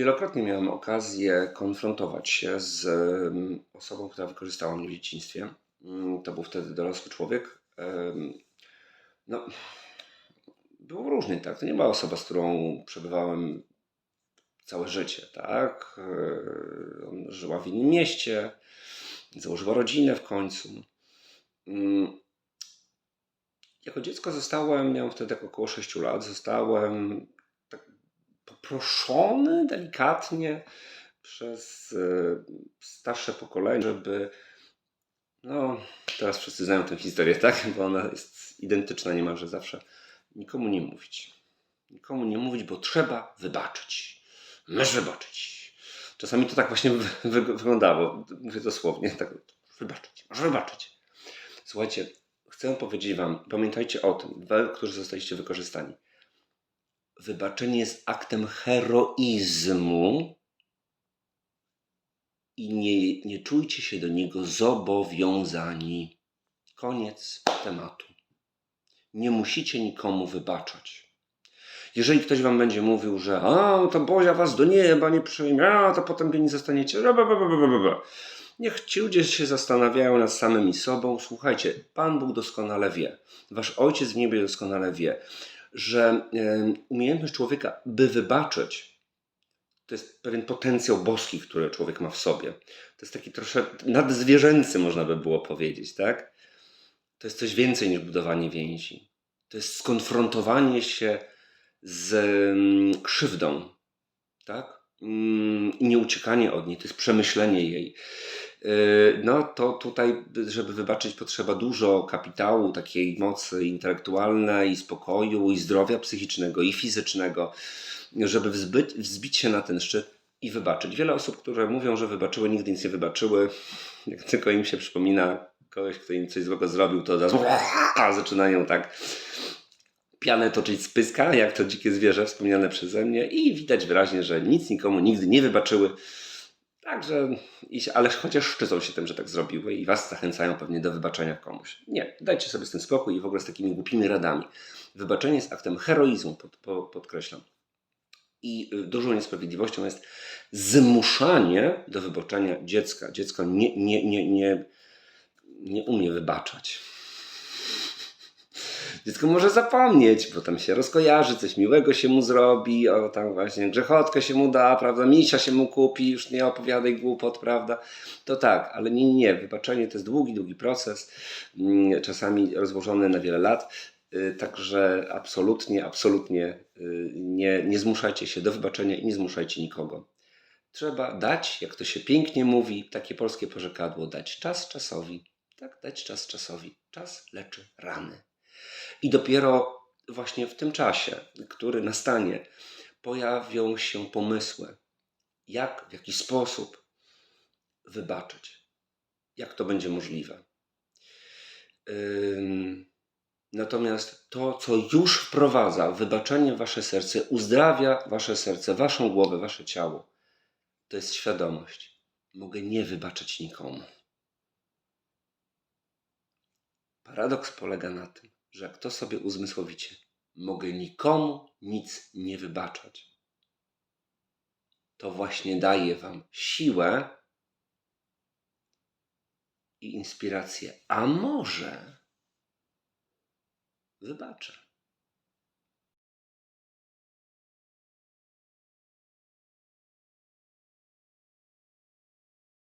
Wielokrotnie miałem okazję konfrontować się z osobą, która wykorzystała mnie w dzieciństwie. Mm, To był wtedy dorosły człowiek. No, było różnie, tak? To nie była osoba, z którą przebywałem całe życie, tak? On Żyła w innym mieście, założyła rodzinę w końcu. Mm, Jako dziecko zostałem, miałem wtedy tak około 6 lat, zostałem poproszony delikatnie przez e, starsze pokolenie, żeby no, teraz wszyscy znają tę historię, tak? Bo ona jest identyczna niemalże zawsze. Nikomu nie mówić. Nikomu nie mówić, bo trzeba wybaczyć. Masz wybaczyć. Czasami to tak właśnie wy- wy- wyglądało. Mówię dosłownie. Tak, wybaczyć. Masz wybaczyć. Słuchajcie, chcę powiedzieć Wam, pamiętajcie o tym, Wy, którzy zostaliście wykorzystani. Wybaczenie jest aktem heroizmu i nie, nie czujcie się do niego zobowiązani. Koniec tematu. Nie musicie nikomu wybaczać. Jeżeli ktoś wam będzie mówił, że a, to Bozia was do nieba nie przyjmie, a, to potem wy nie zostaniecie. bla, bla, bla, bla, bla, bla. Niech ci ludzie się zastanawiają nad samymi sobą. Słuchajcie, Pan Bóg doskonale wie, wasz Ojciec w niebie doskonale wie, że umiejętność człowieka, by wybaczyć, to jest pewien potencjał boski, który człowiek ma w sobie. To jest taki troszkę nadzwierzęcy, można by było powiedzieć, tak? To jest coś więcej niż budowanie więzi. To jest skonfrontowanie się z krzywdą, tak? Mm, I nie uciekanie od niej, to jest przemyślenie jej. Yy, No to tutaj, żeby wybaczyć, potrzeba dużo kapitału, takiej mocy intelektualnej, spokoju, i zdrowia psychicznego, i fizycznego, żeby wzbyć, wzbić się na ten szczyt i wybaczyć. Wiele osób, które mówią, że wybaczyły, nigdy nic nie wybaczyły. Jak tylko im się przypomina kogoś, kto im coś złego zrobił, to razu zaczynają tak pianę toczyć z pyska, jak to dzikie zwierzę wspomniane przeze mnie i widać wyraźnie, że nic nikomu nigdy nie wybaczyły. Także, ale chociaż szczycą się tym, że tak zrobiły i was zachęcają pewnie do wybaczenia komuś. Nie, dajcie sobie z tym spokój i w ogóle z takimi głupimi radami. Wybaczenie jest aktem heroizmu, pod, po, podkreślam. I y, dużą niesprawiedliwością jest zmuszanie do wybaczenia dziecka. Dziecko nie, nie, nie, nie, nie umie wybaczać. Dziecko może zapomnieć, bo tam się rozkojarzy, coś miłego się mu zrobi, o tam właśnie grzechotkę się mu da, prawda, misia się mu kupi, już nie opowiadaj głupot, prawda. To tak, ale nie, nie, nie. Wybaczenie to jest długi, długi proces, mm, czasami rozłożony na wiele lat. Y, Także absolutnie, absolutnie y, nie, nie zmuszajcie się do wybaczenia i nie zmuszajcie nikogo. Trzeba dać, jak to się pięknie mówi, takie polskie porzekadło, dać czas czasowi. Tak, dać czas czasowi. Czas leczy rany. I dopiero właśnie w tym czasie, który nastanie, pojawią się pomysły, jak, w jaki sposób wybaczyć. Jak to będzie możliwe. Natomiast to, co już wprowadza wybaczenie w wasze serce, uzdrawia wasze serce, waszą głowę, wasze ciało, to jest świadomość. Mogę nie wybaczać nikomu. Paradoks polega na tym, że jak to sobie uzmysłowicie, mogę nikomu nic nie wybaczać. To właśnie daje wam siłę i inspirację. A może wybaczę.